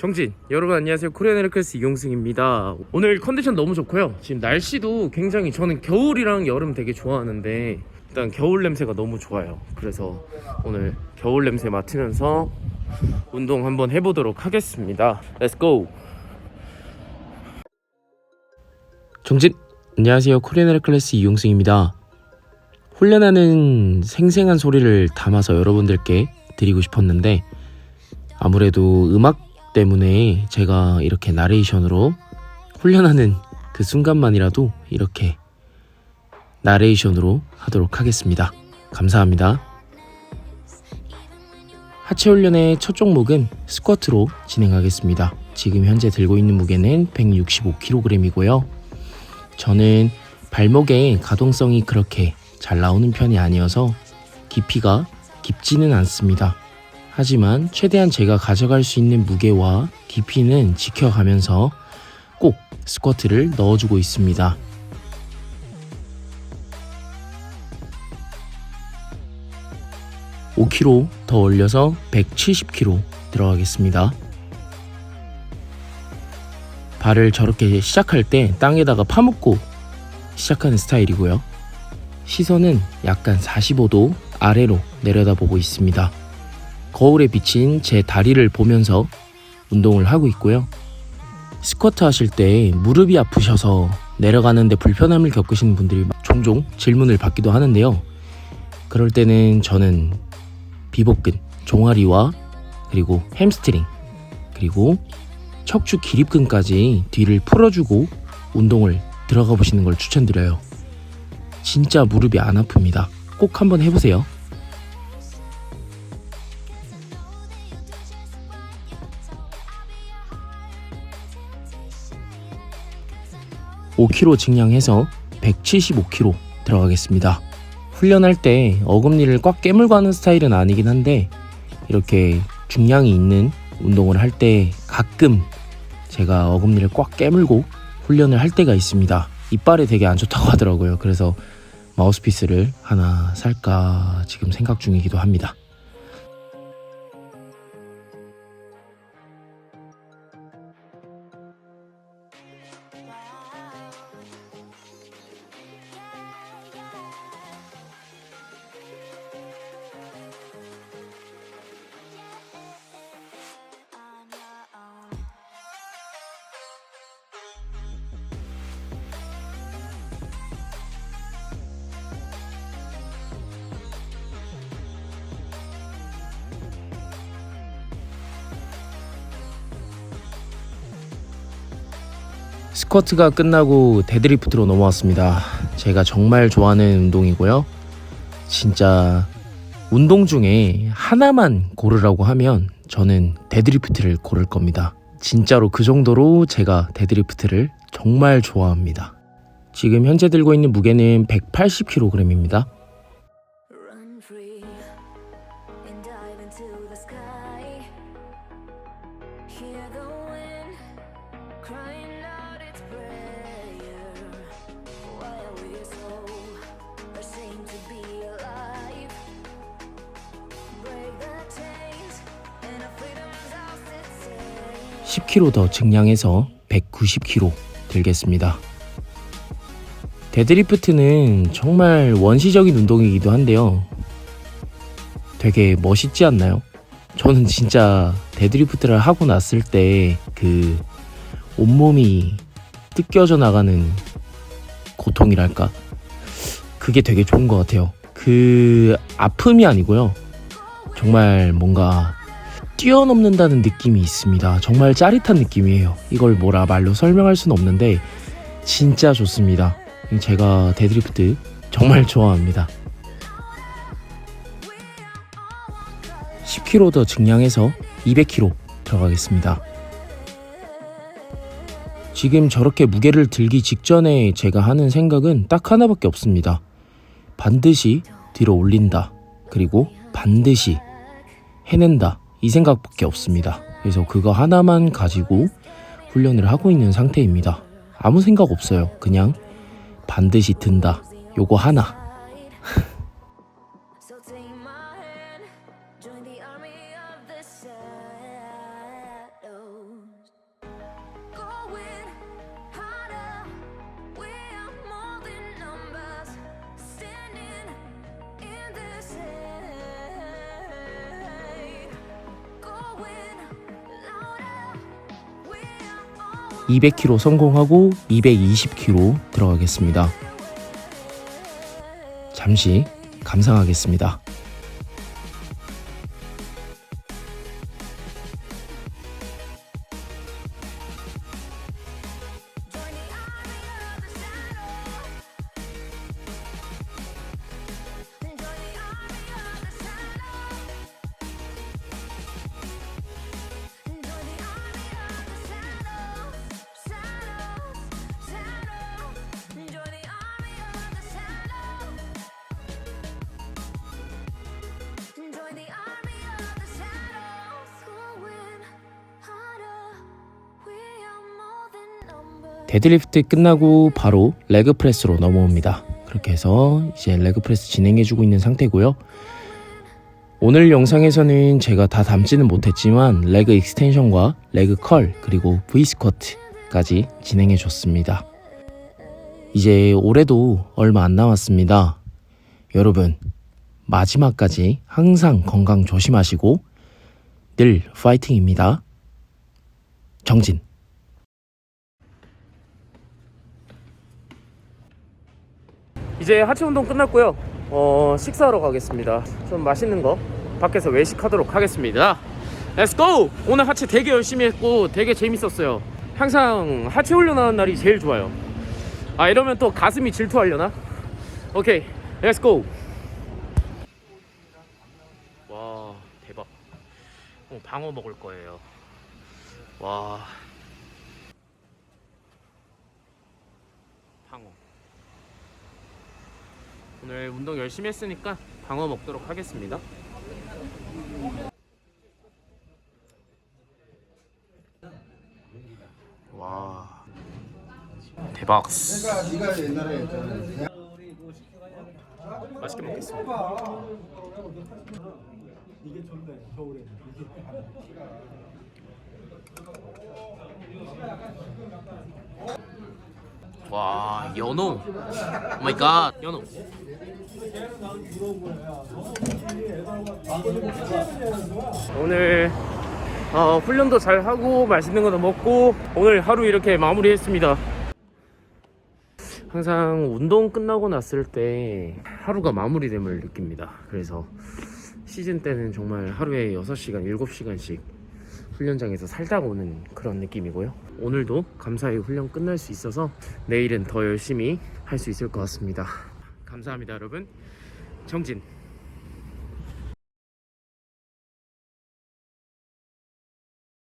정진 여러분 안녕하세요. 코리안 에르클스 이용승입니다. 오늘 컨디션 너무 좋고요. 지금 날씨도 굉장히 저는 겨울이랑 여름 되게 좋아하는데 일단 겨울 냄새가 너무 좋아요. 그래서 오늘 겨울 냄새 맡으면서 운동 한번 해보도록 하겠습니다. 렛츠고 정진 안녕하세요. 코리안 에르클스 이용승입니다. 훈련하는 생생한 소리를 담아서 여러분들께 드리고 싶었는데 아무래도 음악 때문에 제가 이렇게 나레이션으로 훈련하는 그 순간만이라도 이렇게 나레이션으로 하도록 하겠습니다. 감사합니다. 하체 훈련의 첫 종목은 스쿼트로 진행하겠습니다. 지금 현재 들고 있는 무게는 165kg이고요. 저는 발목의 가동성이 그렇게 잘 나오는 편이 아니어서 깊이가 깊지는 않습니다. 하지만 최대한 제가 가져갈 수 있는 무게와 깊이는 지켜가면서 꼭 스쿼트를 넣어주고 있습니다. (5kg) 더 올려서 (170kg) 들어가겠습니다. 발을 저렇게 시작할 때 땅에다가 파묻고 시작하는 스타일이고요. 시선은 약간 45도 아래로 내려다보고 있습니다. 거울에 비친 제 다리를 보면서 운동을 하고 있고요. 스쿼트 하실 때 무릎이 아프셔서 내려가는데 불편함을 겪으시는 분들이 종종 질문을 받기도 하는데요. 그럴 때는 저는 비복근, 종아리와 그리고 햄스트링, 그리고 척추 기립근까지 뒤를 풀어주고 운동을 들어가 보시는 걸 추천드려요. 진짜 무릎이 안 아픕니다. 꼭 한번 해보세요. 5kg 증량해서 175kg 들어가겠습니다. 훈련할 때 어금니를 꽉 깨물고 하는 스타일은 아니긴 한데 이렇게 중량이 있는 운동을 할 때 가끔 제가 어금니를 꽉 깨물고 훈련을 할 때가 있습니다. 이빨에 되게 안 좋다고 하더라고요. 그래서 마우스피스를 하나 살까 지금 생각 중이기도 합니다. 스쿼트가 끝나고 데드리프트로 넘어왔습니다. 제가 정말 좋아하는 운동이고요. 진짜 운동 중에 하나만 고르라고 하면 저는 데드리프트를 고를 겁니다. 진짜로 그 정도로 제가 데드리프트를 정말 좋아합니다. 지금 현재 들고 있는 무게는 180kg입니다. 10kg 더 증량해서 190kg 들겠습니다. 데드리프트는 정말 원시적인 운동이기도 한데요. 되게 멋있지 않나요? 저는 진짜 데드리프트를 하고 났을 때 그 온몸이 뜯겨져 나가는 고통이랄까? 그게 되게 좋은 것 같아요. 그 아픔이 아니고요. 정말 뭔가 뛰어넘는다는 느낌이 있습니다. 정말 짜릿한 느낌이에요. 이걸 뭐라 말로 설명할 수는 없는데 진짜 좋습니다. 제가 데드리프트 정말 좋아합니다. 10kg 더 증량해서 200kg 들어가겠습니다. 지금 저렇게 무게를 들기 직전에 제가 하는 생각은 딱 하나밖에 없습니다. 반드시 뒤로 올린다. 그리고 반드시 해낸다. 이 생각밖에 없습니다. 그래서 그거 하나만 가지고 훈련을 하고 있는 상태입니다. 아무 생각 없어요. 그냥 반드시 든다. 요거 하나. 200km 성공하고 220km 들어가겠습니다. 잠시 감상하겠습니다. 데드리프트 끝나고 바로 레그 프레스로 넘어옵니다. 그렇게 해서 이제 레그 프레스 진행해주고 있는 상태고요. 오늘 영상에서는 제가 다 담지는 못했지만 레그 익스텐션과 레그 컬 그리고 V 스쿼트까지 진행해 줬습니다. 이제 올해도 얼마 안 남았습니다. 여러분 마지막까지 항상 건강 조심하시고 늘 파이팅입니다. 정진 이제 하체 운동 끝났고요. 어, 식사하러 가겠습니다. 좀 맛있는 거 밖에서 외식하도록 하겠습니다. 렛츠 고! 오늘 하체 되게 열심히 했고 되게 재밌었어요. 항상 하체 훈련하는 날이 제일 좋아요. 아 이러면 또 가슴이 질투하려나? 오케이, 렛츠 고! 와 대박. 어, 방어 먹을 거예요. 와. 방어. 오늘 운동 열심히 했으니까 방어 먹도록 하겠습니다. 와 대박. 맛있게 먹겠습니다. 와 연어. 오 마이 갓 연어. 오늘 어, 훈련도 잘 하고 맛있는 것도 먹고 오늘 하루 이렇게 마무리했습니다. 항상 운동 끝나고 났을 때 하루가 마무리됨을 느낍니다. 그래서 시즌 때는 정말 하루에 6시간, 7시간씩 훈련장에서 살다가 오는 그런 느낌이고요. 오늘도 감사히 훈련 끝날 수 있어서 내일은 더 열심히 할 수 있을 것 같습니다. 감사합니다, 여러분. 정진.